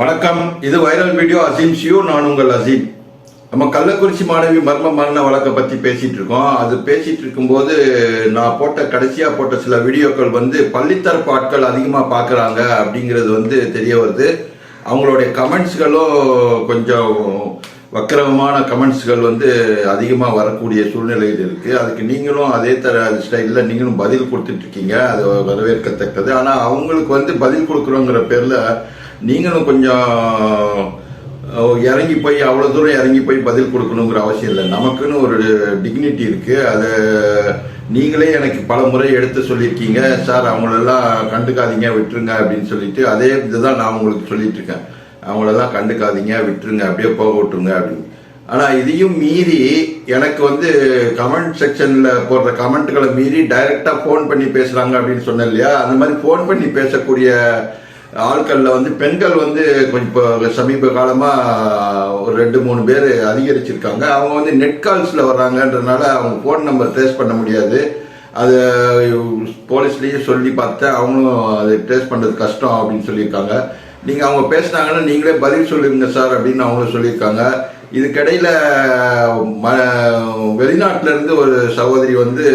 வணக்கம். இது viral video Azeem ஷியூ நான் உங்கள் அசீம். நம்ம கள்ளக்குறிச்சி மாணவி மர்ம மரண வழக்கை பற்றி பேசிட்டு இருக்கோம் அது பேசிட்டு இருக்கும்போது நான் போட்ட கடைசியாக போட்ட சில வீடியோக்கள் வந்து பள்ளித்தரப்பு ஆட்கள் அதிகமாக பார்க்குறாங்க அப்படிங்கிறது வந்து தெரிய வருது. அவங்களுடைய கமெண்ட்ஸ்களும் கொஞ்சம் வக்கிரமான கமெண்ட்ஸ்கள் வந்து அதிகமாக வரக்கூடிய சூழ்நிலையில் இருக்குது அதுக்கு நீங்களும் அதே தர ஸ்டைலில் நீங்களும் பதில் கொடுத்துட்டு இருக்கீங்க. அது வரவேற்கத்தக்கது. ஆனால் அவங்களுக்கு வந்து பதில் கொடுக்குறோங்கிற பேரில் நீங்களும் கொஞ்சம் இறங்கி போய் அவ்வளோ தூரம் இறங்கி போய் பதில் கொடுக்கணுங்கிற அவசியம் இல்லை. நமக்குன்னு ஒரு டிக்னிட்டி இருக்குது அதை நீங்களே எனக்கு பல முறை எடுத்து சொல்லியிருக்கீங்க. சார் அவங்களெல்லாம் கண்டுக்காதீங்க விட்டுருங்க அப்படின்னு சொல்லிட்டு அதே இதுதான் நான் உங்களுக்கு சொல்லிட்டு இருக்கேன். அவங்களெல்லாம் கண்டுக்காதீங்க விட்டுருங்க அப்படியே போக விட்டுருங்க அப்படின்னு. ஆனால் இதையும் மீறி எனக்கு வந்து கமெண்ட் செக்ஷனில் போடுற கமெண்ட்டுகளை மீறி டைரெக்டாக ஃபோன் பண்ணி பேசுகிறாங்க அப்படின்னு சொன்னேன் இல்லையா? அந்த மாதிரி ஃபோன் பண்ணி பேசக்கூடிய ஆட்களில் வந்து பெண்கள் வந்து கொஞ்சம் இப்போ சமீப காலமாக ஒரு ரெண்டு மூணு பேர் அதிகரிச்சிருக்காங்க. அவங்க வந்து நெட் கால்ஸில் வர்றாங்கன்றனால அவங்க ஃபோன் நம்பர் ட்ரேஸ் பண்ண முடியாது. அது போலீஸ்லேயும் சொல்லி பார்த்தேன். அவங்களும் அதை ட்ரேஸ் பண்ணுறது கஷ்டம் அப்படின்னு சொல்லியிருக்காங்க. நீங்கள் அவங்க பேசுனாங்கன்னா நீங்களே பதில் சொல்லிருங்க சார் அப்படின்னு அவங்களும் சொல்லியிருக்காங்க. இதுக்கிடையில் ம வெளிநாட்டிலேருந்து ஒரு சகோதரி வந்து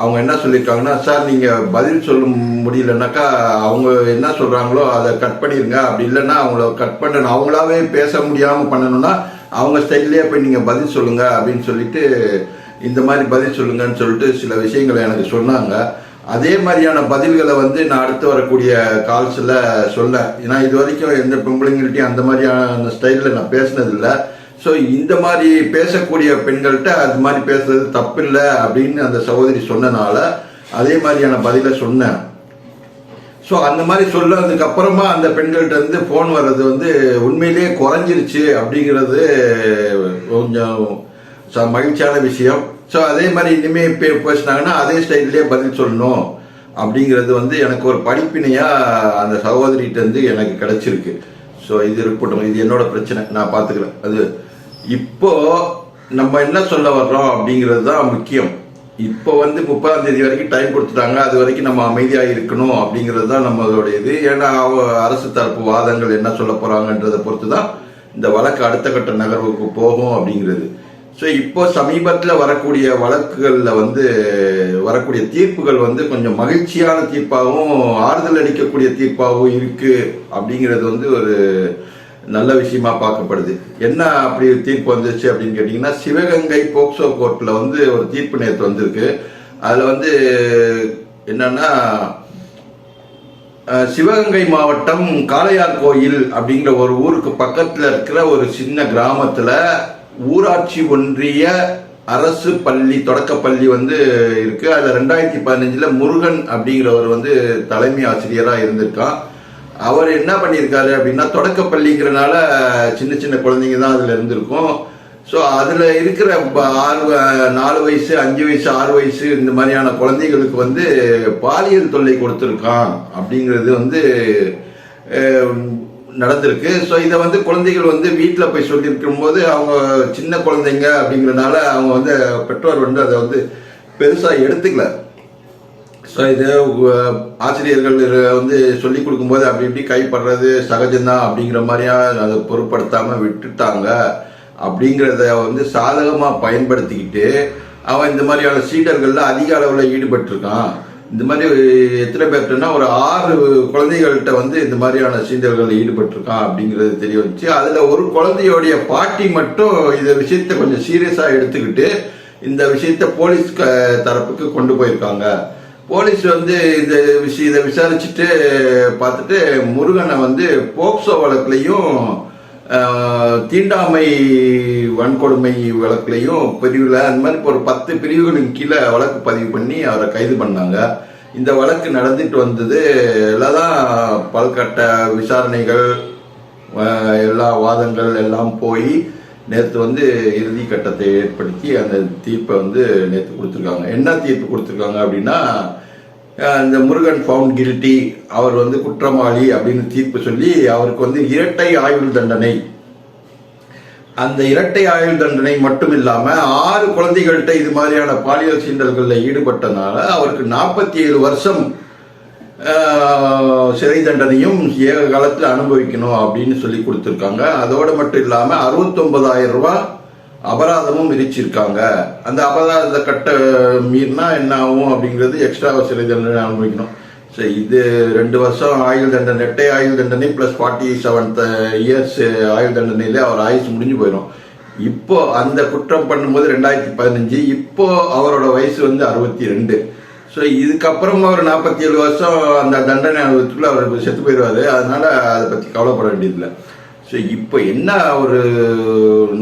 அவங்க என்ன சொல்லியிருக்காங்கன்னா சார் நீங்கள் பதில் சொல்ல முடியலனாக்கா அவங்க என்ன சொல்கிறாங்களோ அதை கட் பண்ணிடுங்க அப்படி இல்லைன்னா அவங்கள கட் பண்ணணும். அவங்களாவே பேச முடியாமல் பண்ணணும்னா அவங்க ஸ்டைல்லே போய் நீங்கள் பதில் சொல்லுங்கள் அப்படின்னு சொல்லிட்டு இந்த மாதிரி பதில் சொல்லுங்கன்னு சொல்லிட்டு சில விஷயங்களை எனக்கு சொன்னாங்க. அதே மாதிரியான பதில்களை வந்து நான் அடுத்து வரக்கூடிய கால்ஸில் சொல்ல. ஏன்னா இது வரைக்கும் எந்த பொம்பளைங்கள்ட்டையும் அந்த மாதிரியான ஸ்டைலில் நான் பேசினதில்லை. ஸோ இந்த மாதிரி பேசக்கூடிய பெண்கள்கிட்ட அது மாதிரி பேசுறது தப்பில்லை அப்படின்னு அந்த சகோதரி சொன்னனால அதே மாதிரியான பதிலை சொன்னேன். ஸோ அந்த மாதிரி சொன்னதுக்கு அப்புறமா அந்த பெண்கள்கிட்ட இருந்து ஃபோன் வர்றது வந்து உண்மையிலேயே குறைஞ்சிருச்சு அப்படிங்கிறது கொஞ்சம் ச- மகிழ்ச்சியான விஷயம். ஸோ அதே மாதிரி இனிமே பே பேசினாங்கன்னா அதே ஸ்டைல்லே பதில் சொல்லணும் அப்படிங்கிறது வந்து எனக்கு ஒரு படிப்பினையா அந்த சகோதரிகிட்ட இருந்து எனக்கு கிடைச்சிருக்கு. ஸோ இது இருக்கட்டும் இது என்னோட பிரச்சனை. நான் பார்த்துக்கிறேன். அது இப்போ நம்ம என்ன சொல்ல வர்றோம் அப்படிங்கிறது தான் முக்கியம். இப்போ வந்து முப்பதாம் தேதி வரைக்கும் டைம் கொடுத்துட்டாங்க. அது வரைக்கும் நம்ம அமைதியாக இருக்கணும் அப்படிங்கிறது தான் நம்மளுடைய இது. ஏன்னா அரசு தரப்பு வாதங்கள் என்ன சொல்ல போறாங்கன்றதை பொறுத்து தான் இந்த வழக்கு அடுத்த கட்ட நகர்வுக்கு போகும் அப்படிங்கிறது. ஸோ இப்போ சமீபத்தில் வரக்கூடிய வழக்குகளில் வந்து வரக்கூடிய தீர்ப்புகள் வந்து கொஞ்சம் மகிழ்ச்சியான தீர்ப்பாகவும் ஆறுதல் அளிக்கக்கூடிய தீர்ப்பாகவும் இருக்குது அப்படிங்கிறது வந்து ஒரு நல்ல விஷயமா பார்க்கப்படுது. என்ன அப்படி தீர்ப்பு வந்துச்சு அப்படின்னு கேட்டிங்கன்னா சிவகங்கை போக்சோ கோர்ட்டில் வந்து ஒரு தீர்ப்பு நேற்று வந்திருக்கு. அதில் வந்து என்னன்னா சிவகங்கை மாவட்டம் காளையார் கோயில் அப்படிங்கிற ஒரு ஊருக்கு பக்கத்தில் இருக்கிற ஒரு சின்ன கிராமத்தில் ஊராட்சி ஒன்றிய அரசு பள்ளி தொடக்கப்பள்ளி வந்து இருக்கு. அதில் ரெண்டாயிரத்தி பதினஞ்சில் முருகன் அப்படிங்கிறவர் வந்து தலைமை ஆசிரியராக இருந்திருக்கான். அவர் என்ன பண்ணியிருக்காரு அப்படின்னா தொடக்கப்பள்ளிங்கிறனால சின்ன சின்ன குழந்தைங்க தான் அதில் இருந்திருக்கும். ஸோ அதில் இருக்கிற ஆறு நாலு வயசு அஞ்சு வயசு ஆறு வயசு இந்த மாதிரியான குழந்தைகளுக்கு வந்து பாலியல் தொல்லை கொடுத்துருக்கான் அப்படிங்கிறது வந்து நடந்திருக்கு. ஸோ இதை வந்து குழந்தைகள் வந்து வீட்டில் போய் சொல்லியிருக்கும் போது அவங்க சின்ன குழந்தைங்க அப்படிங்கிறனால அவங்க வந்து பெற்றோர் வந்து அதை வந்து பெருசாக எடுத்துக்கல. ஸோ இது ஆசிரியர்கள் வந்து சொல்லி கொடுக்கும்போது அப்படி இப்படி கைப்படுறது சகஜம்தான் அப்படிங்கிற மாதிரியா அதை பொருட்படுத்தாம விட்டுட்டாங்க. அப்படிங்கிறத வந்து சாதகமாக பயன்படுத்திக்கிட்டு அவன் இந்த மாதிரியான சீடர்களில் அதிக அளவில் ஈடுபட்டிருக்கான். இந்த மாதிரி எத்தனை பேர்கிட்டனா ஒரு ஆறு குழந்தைகள்கிட்ட வந்து இந்த மாதிரியான சீண்டர்கள் ஈடுபட்டிருக்கான் அப்படிங்கிறது தெரிய வச்சு அதில் ஒரு குழந்தையோடைய பாட்டி மட்டும் இந்த விஷயத்தை கொஞ்சம் சீரியஸாக எடுத்துக்கிட்டு இந்த விஷயத்த போலீஸ் தரப்புக்கு கொண்டு போயிருக்காங்க. போலீஸ் வந்து இந்த விஷயம் இதை விசாரிச்சுட்டு பார்த்துட்டு முருகனை வந்து போக்சோ வழக்குலையும் தீண்டாமை வன்கொடுமை வழக்குலையும் பிரிவில் அந்த மாதிரி ஒரு பத்து பிரிவுகளின் கீழே வழக்கு பதிவு பண்ணி அவரை கைது பண்ணாங்க. இந்த வழக்கு நடந்துட்டு வந்தது எல்லாம் தான் பல்கட்ட விசாரணைகள் எல்லா வாதங்கள் எல்லாம் போய் நேற்று வந்து இறுதி கட்டத்தை ஏற்படுத்தி அந்த தீர்ப்பை வந்து நேற்று கொடுத்துருக்காங்க. என்ன தீர்ப்பு கொடுத்துருக்காங்க அப்படின்னா இந்த முருகன் ஃபவுண்ட் கில்ட்டி அவர் வந்து குற்றவாளி அப்படின்னு தீர்ப்பு சொல்லி அவருக்கு வந்து இரட்டை ஆயுள் தண்டனை. அந்த இரட்டை ஆயுள் தண்டனை மட்டும் இல்லாம ஆறு குழந்தைகள்கிட்ட இது மாதிரியான பாலியல் சீண்டல்களில் ஈடுபட்டனால அவருக்கு நாற்பத்தி ஏழு வருஷம் சிறை தண்டனையும் ஏக காலத்தில் அனுபவிக்கணும் அப்படின்னு சொல்லி கொடுத்துருக்காங்க. அதோடு மட்டும் இல்லாமல் அறுபத்தொன்பதாயிரம் ரூபா அபராதமும் விரிச்சிருக்காங்க அந்த அபராதத்தை கட்ட மீறினா என்ன ஆகும் அப்படிங்கிறது எக்ஸ்ட்ரா சிறை தண்டனை அனுபவிக்கணும். ஸோ இது ரெண்டு வருஷம் ஆயுள் தண்டனை எட்டை ஆயுள் தண்டனை ப்ளஸ் ஃபார்ட்டி செவன்த் இயர்ஸ் ஆயுள் தண்டனையிலே அவர் ஆயுசு முடிஞ்சு போயிடும் இப்போ அந்த குற்றம் பண்ணும்போது ரெண்டாயிரத்தி பதினஞ்சு இப்போ அவரோட வயசு வந்து அறுபத்தி ரெண்டு. ஸோ இதுக்கப்புறம் ஒரு நாற்பத்தி ஏழு வருஷம் அந்த தண்டனை அனுபவத்துக்குள்ள அவர் செத்து போயிடுவாரு. அதனால அதை பற்றி கவலைப்பட வேண்டியதில்லை. ஸோ இப்போ என்ன ஒரு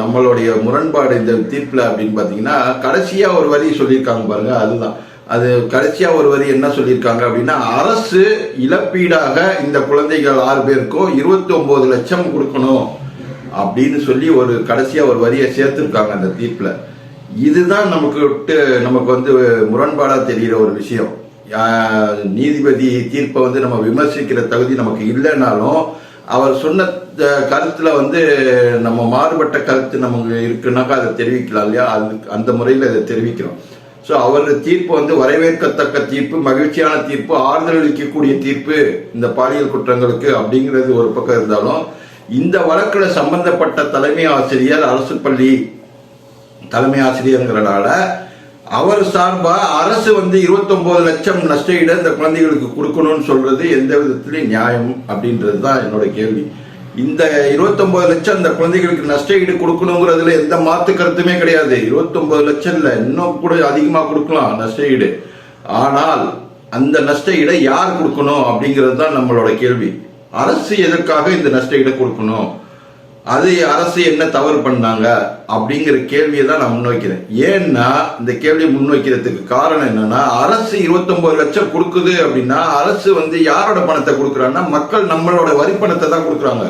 நம்மளுடைய முரண்பாடு இந்த தீர்ப்பில் அப்படின்னு பார்த்தீங்கன்னா கடைசியாக ஒரு வரி சொல்லியிருக்காங்க பாருங்க அதுதான். அது கடைசியாக ஒரு வரி என்ன சொல்லியிருக்காங்க அப்படின்னா அரசு இழப்பீடாக இந்த குழந்தைகள் ஆறு பேருக்கும் இருபத்தி ஒம்பது லட்சம் கொடுக்கணும். அப்படின்னு சொல்லி ஒரு கடைசியாக ஒரு வரியை சேர்த்துருக்காங்க அந்த தீர்ப்பில். இதுதான் நமக்கு விட்டு நமக்கு வந்து முரண்பாடாக தெரிகிற ஒரு விஷயம். நீதிபதி தீர்ப்பை வந்து நம்ம விமர்சிக்கிற தகுதி நமக்கு இல்லைனாலும் அவர் சொன்ன த- கருத்துல வந்து நம்ம மாறுபட்ட கருத்து நமக்கு இருக்குனாக்கா அதை தெரிவிக்கலாம் இல்லையா? அது அந்த முறையில் அதை தெரிவிக்கிறோம். ஸோ அவர் தீர்ப்பு வந்து வரவேற்கத்தக்க தீர்ப்பு மகிழ்ச்சியான தீர்ப்பு ஆறுதல் அளிக்கக்கூடிய தீர்ப்பு இந்த பாலியல் குற்றங்களுக்கு அப்படிங்கிறது ஒரு பக்கம் இருந்தாலும் இந்த வழக்கில் சம்பந்தப்பட்ட தலைமை ஆசிரியர் அரசு பள்ளி தலைமை ஆசிரியருங்கிறனால அவர் சார்பா அரசு வந்து 29 லட்சம் நஷ்டஈடு இந்த குழந்தைகளுக்கு கொடுக்கணும்னு சொல்றது எந்த விதத்துலையும் நியாயம் அப்படின்றது தான் என்னோட கேள்வி. இந்த 29 லட்சம் இந்த குழந்தைகளுக்கு நஷ்டஈடு கொடுக்கணுங்கிறதுல எந்த மாத்து கருத்துமே கிடையாது. 29 லட்சம் இல்லை இன்னும் கூட அதிகமாக கொடுக்கலாம் நஷ்டஈடு. ஆனால் அந்த நஷ்டஈடை யார் கொடுக்கணும் அப்படிங்கிறது தான் நம்மளோட கேள்வி. அரசு எதற்காக இந்த நஷ்டஈடை கொடுக்கணும்? அது அரசு என்ன தவறு பண்ணாங்க அப்படிங்கிற கேள்வியை தான் நான் முன்வைக்கிறேன். ஏன்னா இந்த கேள்வியை முன்வைக்கிறதுக்கு காரணம் என்னன்னா அரசு 29 லட்சம் கொடுக்குது அப்படின்னா அரசு வந்து யாரோட பணத்தை கொடுக்குறாங்கன்னா மக்கள் நம்மளோட வரி பணத்தை தான் கொடுக்குறாங்க.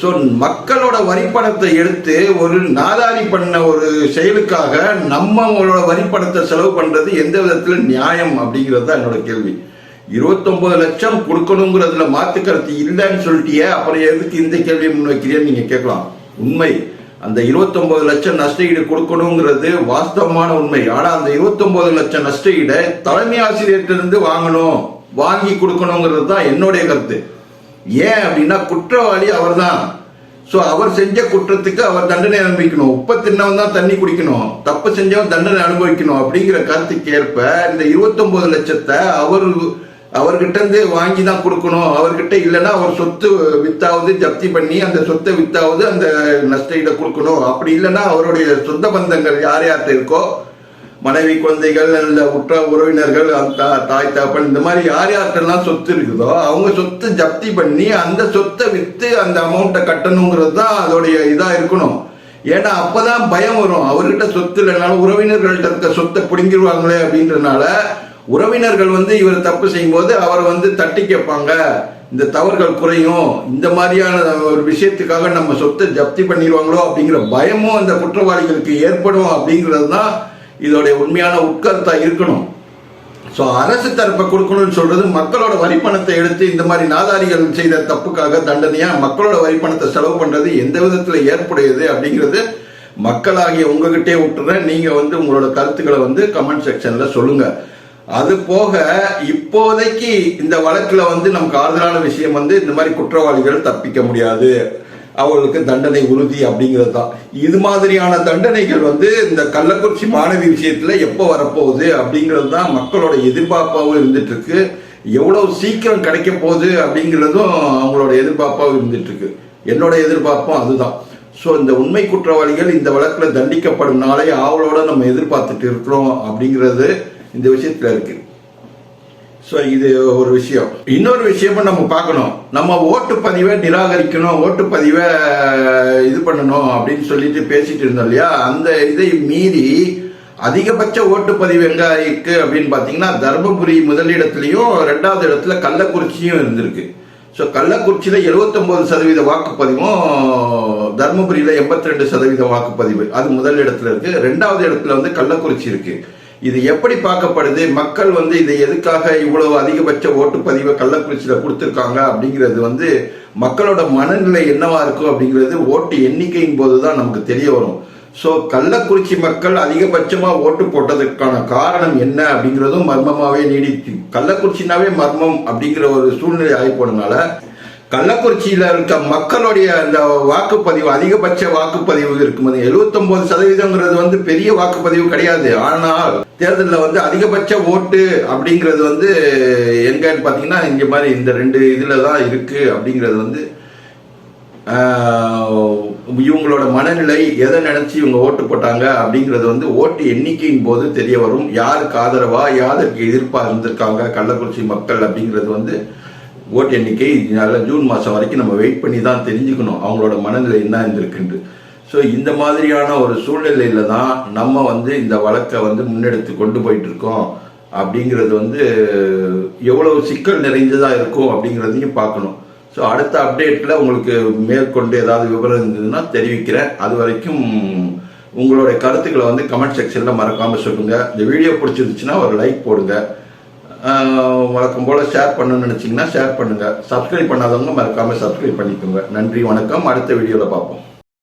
ஸோ மக்களோட வரி பணத்தை எடுத்து ஒரு நாதாரி பண்ண ஒரு செயலுக்காக நம்மளோட வரி பணத்தை செலவு பண்றது எந்த விதத்தில் நியாயம் அப்படிங்கிறது தான் என்னோட கேள்வி. 29 லட்சம் கொடுக்கணுங்கிறதுல மாத்து கருத்து இல்லைன்னு சொல்லிட்டியே அப்புறம் எதுக்கு இந்த கேள்வியை முன்வைக்கிறீன்னு நீங்க கேட்கலாம். உண்மை. அந்த 29 லட்சம் நஷ்டஈடு கொடுக்கணுங்கிறது வாஸ்தவமான உண்மை. ஆனா அந்த 29 லட்சம் நஷ்டஈடை தலைமை ஆசிரியர்கிட்ட வாங்கணும். வாங்கி கொடுக்கணுங்கிறது தான் என்னுடைய கருத்து. ஏன் அப்படின்னா குற்றவாளி அவர்தான். சோ அவர் செஞ்ச குற்றத்துக்கு அவர் தண்டனை அனுபவிக்கணும். உப்ப தின்னவன் தான் தண்ணி குடிக்கணும். தப்பு செஞ்சவன் தண்டனை அனுபவிக்கணும் அப்படிங்கிற கருத்துக்கு ஏற்ப இந்த 29 லட்சத்தை அவர் அவர்கிட்ட இருந்து வாங்கி தான் கொடுக்கணும். அவர்கிட்ட இல்லைன்னா அவர் சொத்து வித்தாவது ஜப்தி பண்ணி அந்த சொத்தை வித்தாவது அந்த நஷ்டஈடை கொடுக்கணும். அப்படி இல்லைன்னா அவருடைய சொந்த பந்தங்கள் யார் யார்கிட்ட இருக்கோ மனைவி குழந்தைகள் இல்ல உற்ற உறவினர்கள் அந்த தாய் தாப்பன் இந்த மாதிரி யார் யார்கிட்டலாம் சொத்து இருக்குதோ அவங்க சொத்து ஜப்தி பண்ணி அந்த சொத்தை விற்று அந்த அமௌண்ட்டை கட்டணுங்கிறது தான் அதோடைய இதாக இருக்கணும். ஏன்னா அப்போதான் பயம் வரும். அவர்கிட்ட சொத்து இல்லைனாலும் உறவினர்கள்ட்ட இருக்க சொத்தை பிடுங்கிடுவாங்களே அப்படின்றனால உறவினர்கள் வந்து இவர் தப்பு செய்யும்போது அவரை வந்து தட்டி கேட்பாங்க. இந்த தவறுகள் குறையும். இந்த மாதிரியான ஒரு விஷயத்துக்காக நம்ம சொத்தை ஜப்தி பண்ணிடுவாங்களோ அப்படிங்கிற பயமும் அந்த குற்றவாளிகளுக்கு ஏற்படும் அப்படிங்கிறது தான் இதோடைய உண்மையான உட்கருத்தா இருக்கணும். ஸோ அரசு தரப்பை கொடுக்கணும்னு சொல்றது மக்களோட வரி பணத்தை எடுத்து இந்த மாதிரி நாதாரிகள் செய்த தப்புக்காக தண்டனையா மக்களோட வரி பணத்தை செலவு பண்றது எந்த விதத்துல ஏற்புடையது அப்படிங்கிறது மக்களாகிய உங்ககிட்டே விட்டுறேன். நீங்க வந்து உங்களோட கருத்துக்களை வந்து கமெண்ட் செக்ஷன்ல சொல்லுங்க. அது போக இப்போதைக்கு இந்த வழக்குல வந்து நமக்கு ஆறுதலான விஷயம் வந்து இந்த மாதிரி குற்றவாளிகள் தப்பிக்க முடியாது. அவர்களுக்கு தண்டனை உறுதி அப்படிங்கிறது தான். இது மாதிரியான தண்டனைகள் வந்து இந்த கள்ளக்குறிச்சி மாணவி விஷயத்துல எப்போ வரப்போகுது அப்படிங்கிறது தான் மக்களோட எதிர்பார்ப்பாகவும் இருந்துட்டு இருக்கு எவ்வளவு சீக்கிரம் கிடைக்க போகுது அப்படிங்கிறதும் அவங்களோட எதிர்பார்ப்பாகவும் இருந்துட்டு இருக்கு என்னோட எதிர்பார்ப்பும் அதுதான். ஸோ இந்த உண்மை குற்றவாளிகள் இந்த வழக்கில் தண்டிக்கப்படும் நாளை ஆவலோட நம்ம எதிர்பார்த்துட்டு இருக்கிறோம் அப்படிங்கிறது இந்த விஷயத்துல இருக்கு. ஸோ இது ஒரு விஷயம். இன்னொரு விஷயமும் நம்ம பார்க்கணும். நம்ம ஓட்டுப்பதிவை நிராகரிக்கணும் ஓட்டுப்பதிவை இது பண்ணணும் அப்படின்னு சொல்லிட்டு பேசிட்டு இருந்தோம் இல்லையா? அந்த இதை மீறி அதிகபட்ச ஓட்டுப்பதிவு எங்க இருக்கு அப்படின்னு பார்த்தீங்கன்னா தர்மபுரி முதலிடத்துலையும் ரெண்டாவது இடத்துல கள்ளக்குறிச்சியும் இருந்திருக்கு. ஸோ கள்ளக்குறிச்சியில் 79% சதவீத வாக்குப்பதிவும் தர்மபுரியில் 82% சதவீத வாக்குப்பதிவு. அது முதல் இடத்துல இருக்கு. ரெண்டாவது இடத்துல வந்து கள்ளக்குறிச்சி இருக்கு. இது எப்படி பார்க்கப்படுது? மக்கள் வந்து இதை எதுக்காக இவ்வளவு அதிகபட்ச ஓட்டுப்பதிவை கள்ளக்குறிச்சியில கொடுத்துருக்காங்க அப்படிங்கிறது வந்து மக்களோட மனநிலை என்னவா இருக்கும் அப்படிங்கிறது ஓட்டு எண்ணிக்கையின் போது தான் நமக்கு தெரிய வரும். ஸோ கள்ளக்குறிச்சி மக்கள் அதிகபட்சமாக ஓட்டு போட்டதுக்கான காரணம் என்ன அப்படிங்கிறதும் மர்மமாகவே நீடிச்சு கள்ளக்குறிச்சினாவே மர்மம் அப்படிங்கிற ஒரு சூழ்நிலை ஆகி போனதுனால கள்ளக்குறிச்சியில் இருக்க மக்களுடைய அந்த வாக்குப்பதிவு அதிகபட்ச வாக்குப்பதிவு இருக்கும் எழுபத்தொன்பது சதவீதங்கிறது வந்து பெரிய வாக்குப்பதிவு கிடையாது. ஆனால் தேர்தலில் வந்து அதிகபட்ச ஓட்டு அப்படிங்கிறது வந்து எங்கன்னு பார்த்தீங்கன்னா இங்கே மாதிரி இந்த ரெண்டு இதில் தான் இருக்கு அப்படிங்கிறது வந்து இவங்களோட மனநிலை எதை நினைச்சு இவங்க ஓட்டு போட்டாங்க அப்படிங்கிறது வந்து ஓட்டு எண்ணிக்கையின் போது தெரிய வரும். யாருக்கு ஆதரவா யாருக்கு எதிர்ப்பா இருந்திருக்காங்க கள்ளக்குறிச்சி மக்கள் அப்படிங்கிறது வந்து ஓட்டு எண்ணிக்கை நல்ல ஜூன் மாதம் வரைக்கும் நம்ம வெயிட் பண்ணி தான் தெரிஞ்சுக்கணும். அவங்களோட மனநிலை என்ன இருந்திருக்குன்ட்டு. ஸோ இந்த மாதிரியான ஒரு சூழ்நிலையில தான் நம்ம வந்து இந்த வழக்கை வந்து முன்னெடுத்து கொண்டு போயிட்டு இருக்கோம் அப்படிங்கிறது வந்து எவ்வளவு சிக்கல் நிறைந்ததா இருக்கும் அப்படிங்கிறதையும் பார்க்கணும். ஸோ அடுத்த அப்டேட்டில் உங்களுக்கு மேற்கொண்டு ஏதாவது விவரம் இருந்ததுன்னா தெரிவிக்கிறேன். அது வரைக்கும் உங்களுடைய கருத்துக்களை வந்து கமெண்ட் செக்ஷனில் மறக்காமல் சொல்லுங்கள் இந்த வீடியோ பிடிச்சிருந்துச்சுன்னா ஒரு லைக் போடுங்க. வழக்கம் போல் ஷேர் பண்ணணும்னு நினச்சிங்கன்னா ஷேர் பண்ணுங்கள் சப்ஸ்கிரைப் பண்ணாதவங்க மறக்காமல் சப்ஸ்கிரைப் பண்ணிக்கோங்க. நன்றி வணக்கம். அடுத்த வீடியோவில் பார்ப்போம்.